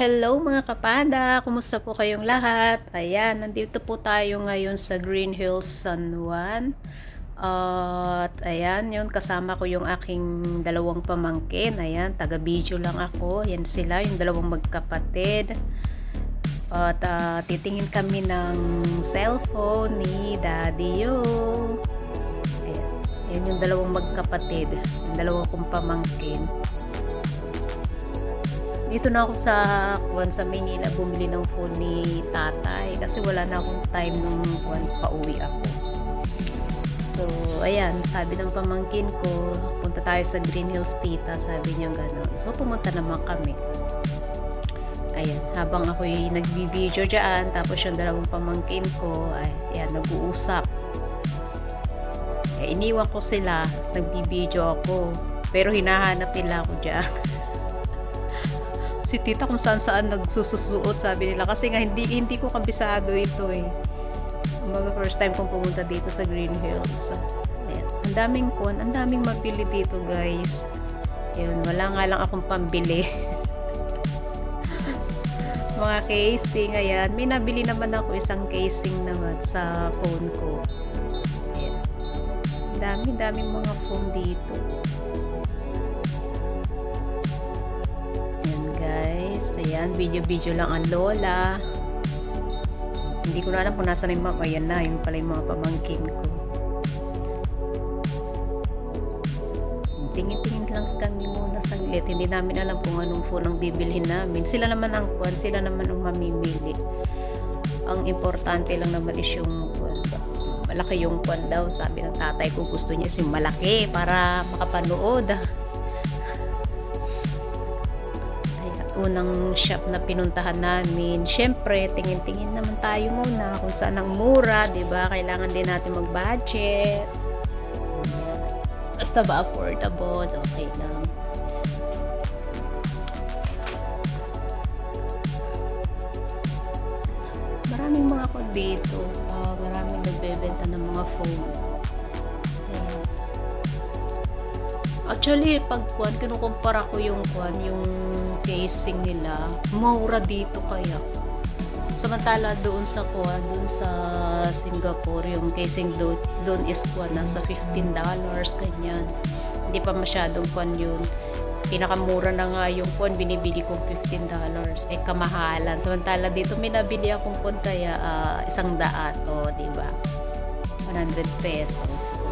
Hello mga kapanda! Kumusta po kayong lahat? Ayan, nandito po tayo ngayon sa Green Hills San Juan. At ayan, yun, kasama ko yung aking dalawang pamangkin. Ayan, taga-video lang ako. Yan sila, yung dalawang magkapatid. At ah, titingin kami ng cellphone ni Daddy Yo. Ayan, yan yung dalawang magkapatid. Yung dalawang kong pamangkin dito na ako sa kuwan sa Manila bumili ng phone ni tatay kasi wala na akong time nung kuwan pauwi ako. So, ayan, sabi ng pamangkin ko, punta tayo sa Green Hills tita, sabi niya gano'n. So, pumunta naman kami. Ayan, habang ako yung nagbi-video dyan, tapos yung dalawang pamangkin ko, ay, ayan, nag-uusap. Eh, iniwan ko sila, nagbi-video ako. Pero hinahanap nila ako dyan. si tita kung saan saan nagsususuot sabi nila. Kasi nga hindi hindi ko kabisado ito eh. Mga first time kong pumunta dito sa Green Hills. Ayan. Ang daming kon ang daming mabili dito guys. Yun wala nga lang akong pambili. Mga casing ayan. May nabili naman ako isang casing naman sa phone ko. Ayan. Dami daming mga phone dito guys, ayan, video-video lang ang lola. Hindi ko na alam kung nasa na yung mama. Ayan na, yung pala yung mga pamangkin ko. Tingin-tingin lang kami muna saglit. Hindi namin alam kung anong phone ang bibilhin namin. Sila naman ang kuwan, sila naman ang mamimili. Ang importante lang naman is yung kuwan. Malaki yung kuwan daw. Sabi ng tatay ko gusto niya is yung malaki para makapanood. Unang shop na pinuntahan namin. Siyempre, tingin-tingin naman tayo muna kung saan ang mura, ba? Kailangan din natin mag-budget. Basta ba affordable, okay lang. Maraming mga ko dito. Ah, maraming nagbebenta ng mga phone. Actually, pag kuan, kinukumpara ko yung kuan, yung casing nila, mura dito kaya. Samantala doon sa kuan, doon sa Singapore, yung casing doon, doon is kuan, nasa $15 ganyan. Hindi pa masyadong kuan yun. Pinakamura na nga yung kuan, binibili kong $15. Eh, kamahalan. Samantala dito, may nabili akong kuan kaya ah, isang daan. O, di ba? 100 pesos. So,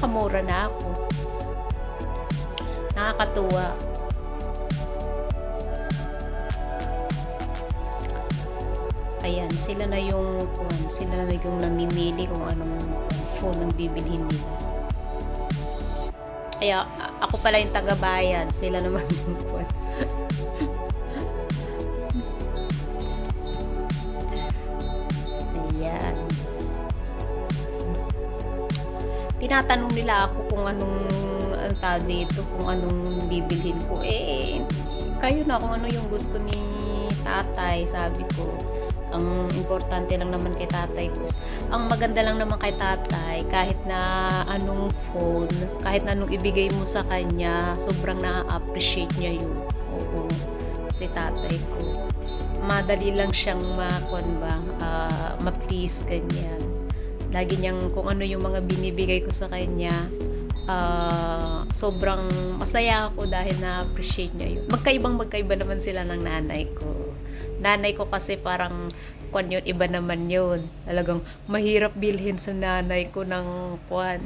kamura na ako. Nakakatuwa. Ayan, sila na yung kuwan, sila na yung namimili kung anong phone ang bibilhin nila. Kaya ako pala yung taga-bayad, sila naman yung. Ayan. Tinatanong nila ako kung anong tawag dito, kung anong bibilhin ko. Eh, kayo na kung ano yung gusto ni tatay, sabi ko. Ang importante lang naman kay tatay ko. Ang maganda lang naman kay tatay, kahit na anong phone, kahit na anong ibigay mo sa kanya, sobrang na-appreciate niya yun. Oo, si tatay ko. Madali lang siyang makon ba, ah, ma-please ganyan. Lagi niyang kung ano yung mga binibigay ko sa kanya, ah, sobrang masaya ako dahil na-appreciate niya yun. Magkaibang magkaiba naman sila ng nanay ko. Nanay ko kasi parang kwan yun, iba naman yun. Talagang mahirap bilhin sa nanay ko ng kwan,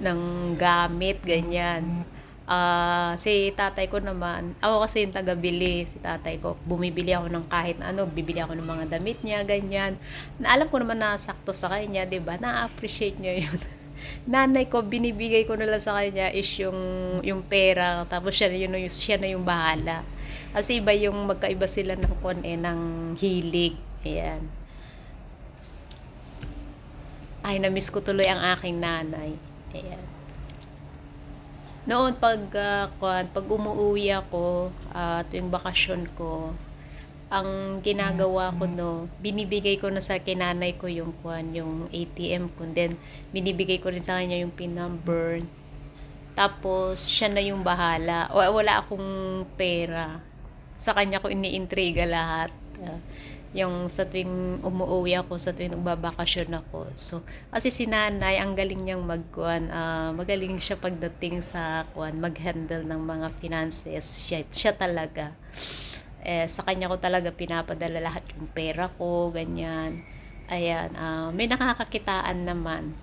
ng gamit, ganyan. Ah, si tatay ko naman, ako kasi yung taga-bili, si tatay ko, bumibili ako ng kahit ano, bibili ako ng mga damit niya, ganyan. Na alam ko naman na sakto sa kanya, 'di ba? Na-appreciate niya 'yun. Nanay ko, binibigay ko na lang sa kanya is yung yung pera, tapos siya yun, yung, siya na yung bahala. Kasi iba yung magkaiba sila ng kon ng hilig. Ayan. Ay, na-miss ko tuloy ang aking nanay. Ayan. Noon pag ah, kuwan, pag umuwi ako, at tuwing bakasyon ko, ang ginagawa ko no, binibigay ko na sa kinanay ko yung kuwan, yung ATM ko. Then binibigay ko rin sa kanya yung pin number. Tapos siya na yung bahala. O, wala akong pera. sa kanya ko iniintriga lahat. Ah, yung sa tuwing umuwi ako, sa tuwing nagbabakasyon ako. So, kasi si nanay, ang galing niyang magkuhan, ah, magaling siya pagdating sa kuhan, mag-handle ng mga finances. Siya, siya talaga. Eh, sa kanya ko talaga pinapadala lahat yung pera ko, ganyan. Ayan, ah, may nakakakitaan naman.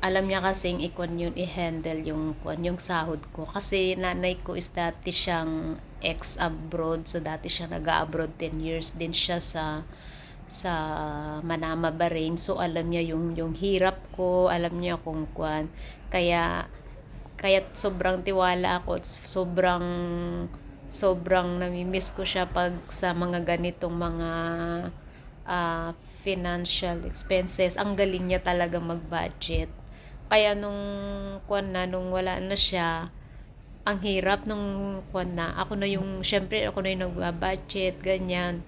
Alam niya kasing ikon yun i-handle yung yung sahod ko. Kasi nanay ko is dati siyang ex abroad so dati siya nag-abroad 10 years din siya sa sa Manama Bahrain. So alam niya yung yung hirap ko alam niya kung kwan. Kaya kaya sobrang tiwala ako sobrang sobrang namimiss ko siya pag sa mga ganitong mga ah, financial expenses ang galing niya talaga mag-budget kaya nung kwan na, nung wala na siya, ang hirap nung kwan na. Ako na yung, syempre ako na yung nagbabudget, ganyan.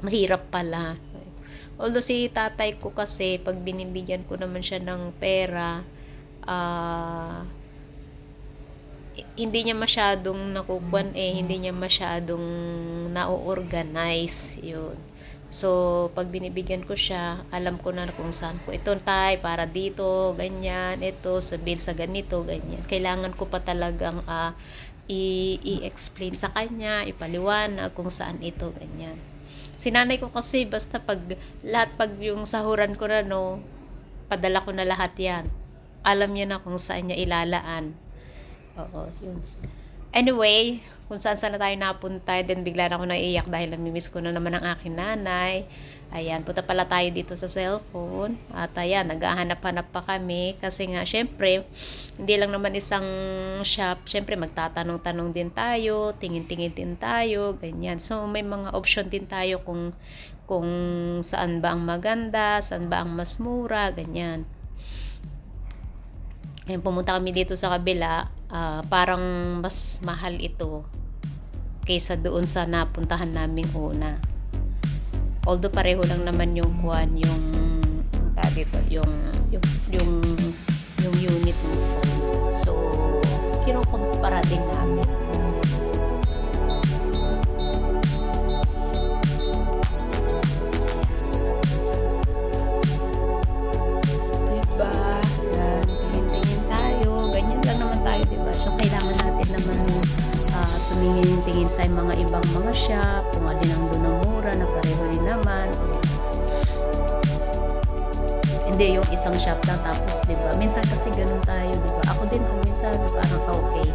Mahirap pala. Although si tatay ko kasi, pag binibigyan ko naman siya ng pera, ah, hindi niya masyadong nakukuan eh, hindi niya masyadong na-organize yun. So, pag binibigyan ko siya, alam ko na kung saan ko ito tay para dito, ganyan, ito, sabihin sa ganito, ganyan. Kailangan ko pa talagang uh, i-explain sa kanya, ipaliwanag kung saan ito, ganyan. Sinanay ko kasi basta pag lahat pag yung sahuran ko na no, padala ko na lahat yan. Alam niya na kung saan niya ilalaan. Oo, yun. Anyway, kung saan saan na tayo napunta, then bigla na ako naiiyak dahil namimiss ko na naman ang aking nanay. Ayan, punta pala tayo dito sa cellphone. At ayan, naghahanap-hanap pa kami. Kasi nga, syempre, hindi lang naman isang shop. Syempre, magtatanong-tanong din tayo, tingin-tingin din tayo, ganyan. So, may mga option din tayo kung, kung saan ba ang maganda, saan ba ang mas mura, ganyan. Ayun, pumunta kami dito sa kabila uh, parang mas mahal ito kaysa doon sa napuntahan naming una. Although pareho lang naman yung kuan yung dito yung yung yung yung unit mo. So, kinukumpara din namin. Tumingin-tingin sa mga ibang mga shop, kung alin ang doon mura na pareho rin naman. Hindi yung isang shop lang tapos 'di ba? Minsan kasi ganun tayo, 'di ba? Ako din kung minsan parang okay.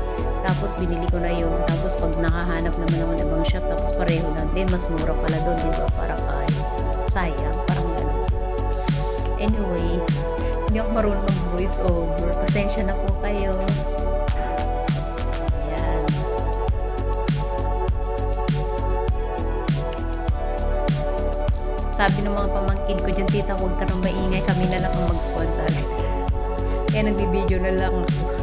Tapos binili ko na yun. Tapos pag nakahanap naman ng ibang shop tapos pareho lang din, mas mura pala doon, 'di ba? Parang ay sayang, parang ganun. Anyway, hindi ako marunong voice over. Pasensya na po kayo. Sabi ng mga pamangkin ko dyan, tita, huwag ka nang maingay, kami na lang ang magkuhan sa Kaya nagbibideo na lang ako.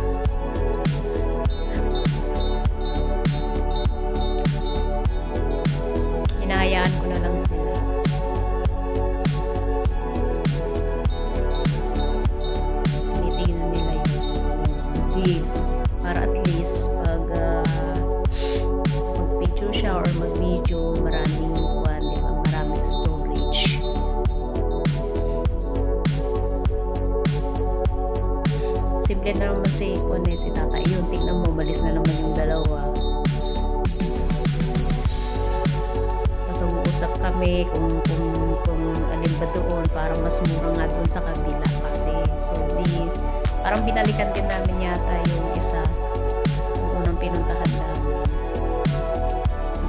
Umuusap kami kung, kung, kung alin ba doon, parang mas mura nga doon sa kabila kasi. So, di, parang binalikan din namin yata yung isa. Yung unang pinuntahan namin.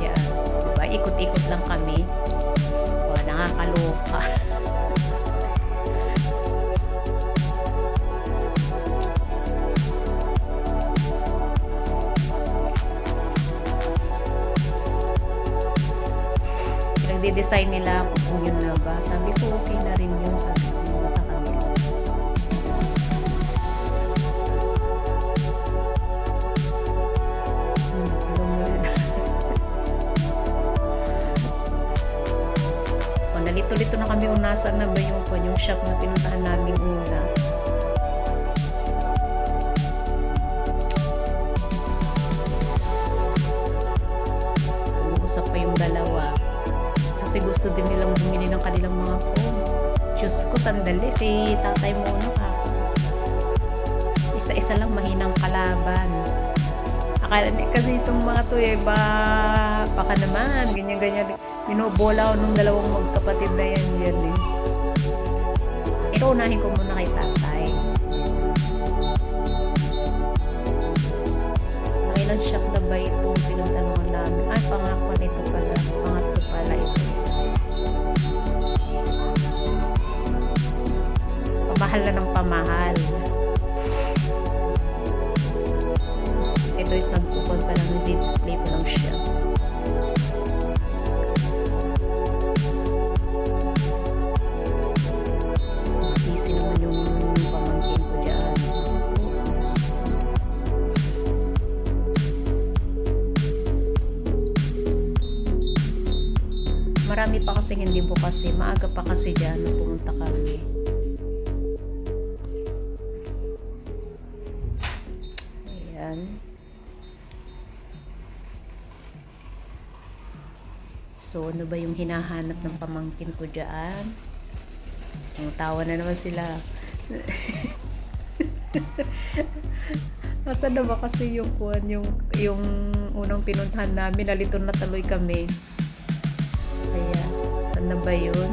Yan. Diba? Ikot-ikot lang kami. Diba? Nakakaloka. nagde-design nila kung yun na ba. Sabi ko, okay na rin yun sa, sa kanila. Oh, nalito-lito na kami unasan na ba yung, yung shop na pinuntahan namin una. Gusto din nilang bumili ng kanilang mga phone. Diyos ko, sandali. Si tatay Mono ha. Isa-isa lang mahinang kalaban. Akala ni kasi itong mga to eh, ba, baka naman, ganyan-ganyan. Binobola ako nung dalawang magkapatid na yan yan eh. Ito, unahin ko muna kay tatay. Ilang shop na ba itong pinagtanungan namin? Ay, pangako nito pala Pamahal na ng pamahal. Ito is nagpupon pa lang, display pa lang siya. Marami pa kasi hindi bukas eh. Maaga pa kasi dyan nung pumunta kami. Ano ba yung hinahanap ng pamangkin ko dyan? Ang tawa na naman sila. Nasaan na ba kasi yung kuwan, yung, yung unang pinuntahan namin, nalito na taloy kami. Kaya, ano ba yun?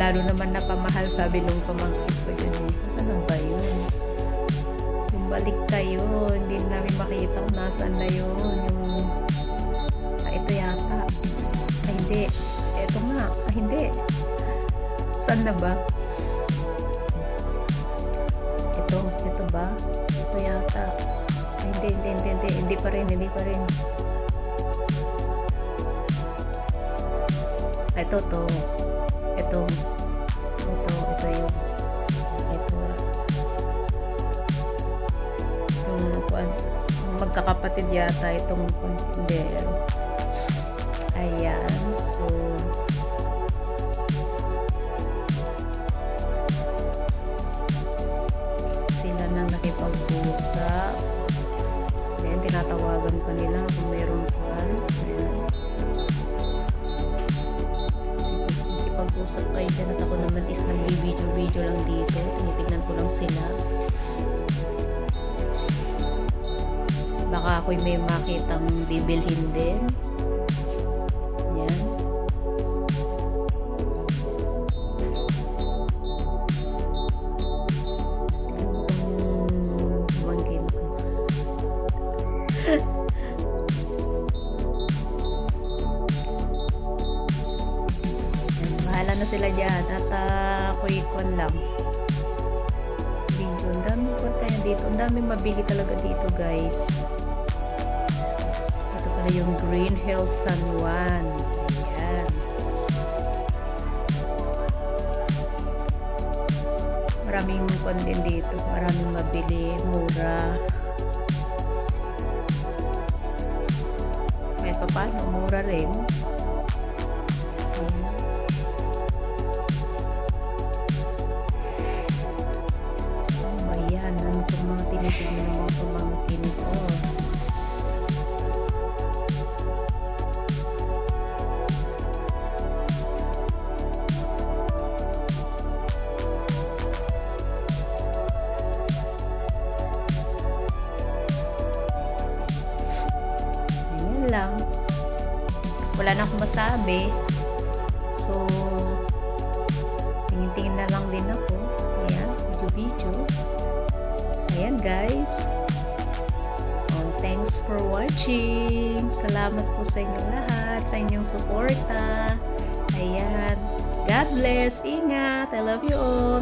Lalo naman napamahal, sabi nung pamangkin ko yun. Ba yun? Bumalik kayo, hindi namin makita kung nasaan na yun. Yung, ah, ito yata. Ay, hindi. Ito nga. Ay, hindi. Saan na ba? Ito. Ito ba? Ito yata. Ay, hindi, hindi, hindi, hindi. Hindi pa rin, hindi pa rin. Ito, to. Ito, magkakapatid yata itong. Hindi. Ayan. So, sila nang nakipag-usap. Then, tinatawagan ko nila kung meron. Ayan. Nakipag-usap kayo dyan at ako naman is nag-video-video lang dito. Tinitignan ko lang sila. Baka ako'y may makitang bibilhin din. Yan. Pamangkin ko. Na sila dyan at uh, ako'y ikon lang. Video. Ang daming kwan kaya dito. Ang daming mabili talaga dito guys. Pala yung Green Hills San Juan. Ayan. Maraming kwan din dito. Maraming mabili. Mura. Pa paano, mura rin. Ayan. Ayan. Ano itong mga tinitignan ng mga Wala na akong masabi. So, tingin-tingin na lang din ako. Ayan, video-video. Ayan guys. Oh, thanks for watching. Salamat po sa inyong lahat, sa inyong suporta. Ayan. God bless. Ingat. I love you all.